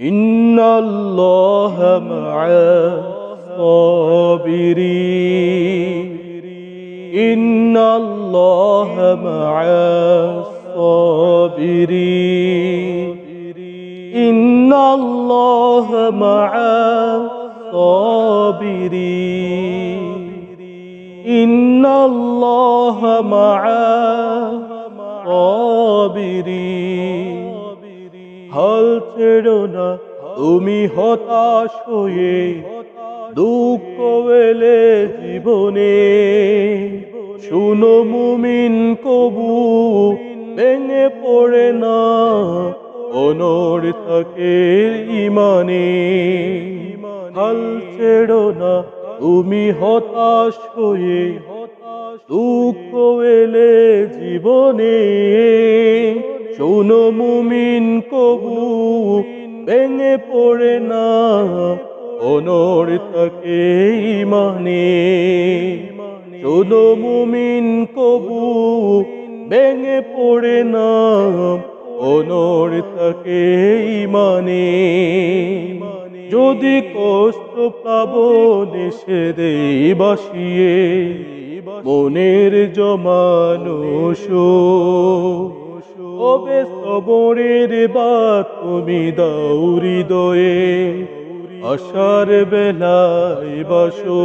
إن الله مع الصابرين إن الله مع الصابرين إن الله مع الصابرين إن الله مع الصابرين হাল ছেড়ো না, তুমি হতাশ হয়ে দুঃখ এলে জীবনে। শুনো মুমিন, কবু ভেঙে পড়ে না অনর থাকে ইমানে। হাল ছেড়ো না, তুমি হতাশ হয়ে দুঃখ এলে জীবনে। শোনো মুমিন না অনর ইমানে শোনো মুমিন কবু ভেঙে পড়ে না অনর থাকে ইমানে যদি কষ্ট পাবো দেশে দেই বাসিয়ে মনের জমানো ওবে সবরের বাত তুমি দাও হৃদয়ে আশার বেলায় বাসো।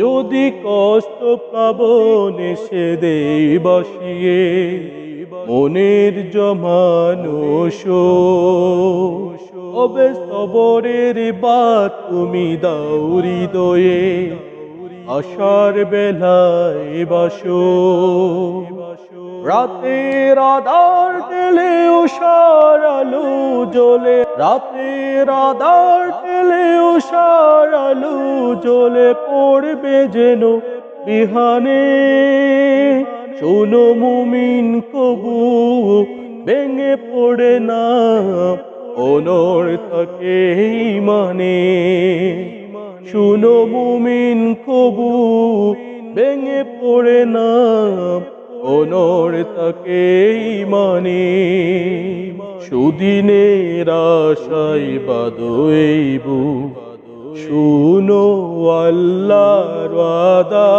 যদি কষ্ট পাবো নেশে দেই বসিয়ে, মনের জমানো ওবে সবরের বাত তুমি দাও হৃদয়ে আশার বেলায় বাসো। রাতের আধার টেলে উষার আলো জ্বলে, রাতের আধার টেলে উষার আলো জ্বলে পড়বে যেন বিহানে। শোনো মুমিন কবু, ভেঙে পড়ে না অনর থাকে মানে শুনো মুমিন কবু, ভেঙে পড়ে না অনর তাকে মানে সুদিনের আশাই বাদইব। শুনো আল্লাহর ওয়াদা,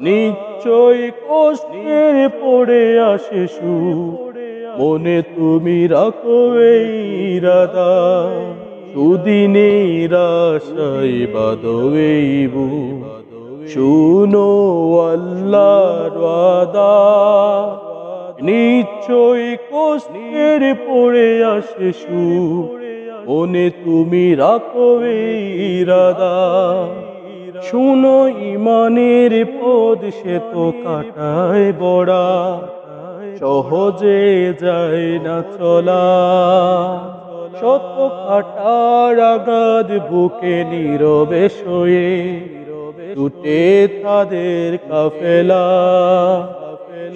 নিশ্চয় কষ্টের পড়ে আসে সু। মনে তুমি রাখো এই ইরাদা, সুদিনের আশাই বাদইব। শুনো আল্লাহর ওয়াদা। নিশ্চয় কষ্টের পড়ে আসে সু মনে তুমি রাখো ইরাদা। শুনো ইমানের পদ সে তো কাটায় বড়া। সহজে যায় না চলা। শত কাটার আগাদ বুকে নীরবে শোয়ে। টুটে তাদের কাফেলা।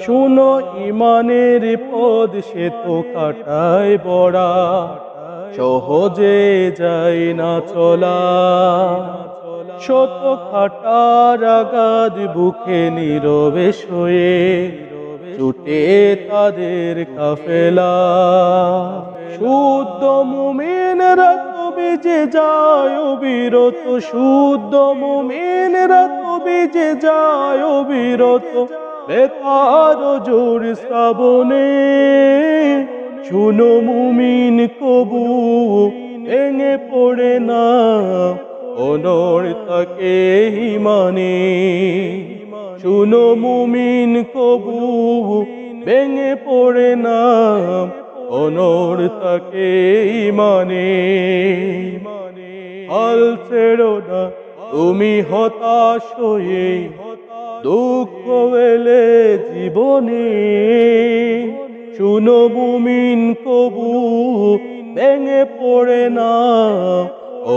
শুনো ইমানের পদ, সে তো কাটায় বড়া। সহজে যাই না চলা। শত খাটার আগাদ বুকে নীরবে শোয়ে। ছুটে তাদের কাফেলা। শুদ্ধ মুমিনরা তবে যে যায় বিরত, শুদ্ধ মুমিনরা তবে যে যায় বিরত। বেতার জোর শ্রাবণে, শুনো মুমিন কবু, ভেঙে পড়ে না অনর তাকে মানে শুনো মুমিন কবু, ভেঙে পড়ে না অনর তাকে মানে। হাল ছেড়ো না, তুমি হতাশ হয়ে দুঃখ এলে জীবনে। শুনো মুমিন, কবু ভেঙে পড়ে না,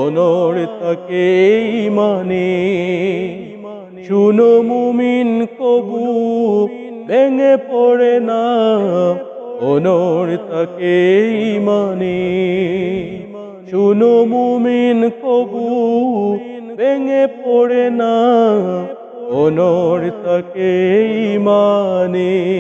অনর তাকে মানে। শুনো মুমিন, কবু ভেঙে পড়ে না অনর তাকে মানে। শুনো মুমিন কবু ভেঙে পড়ে না। অনর তাকে মানে।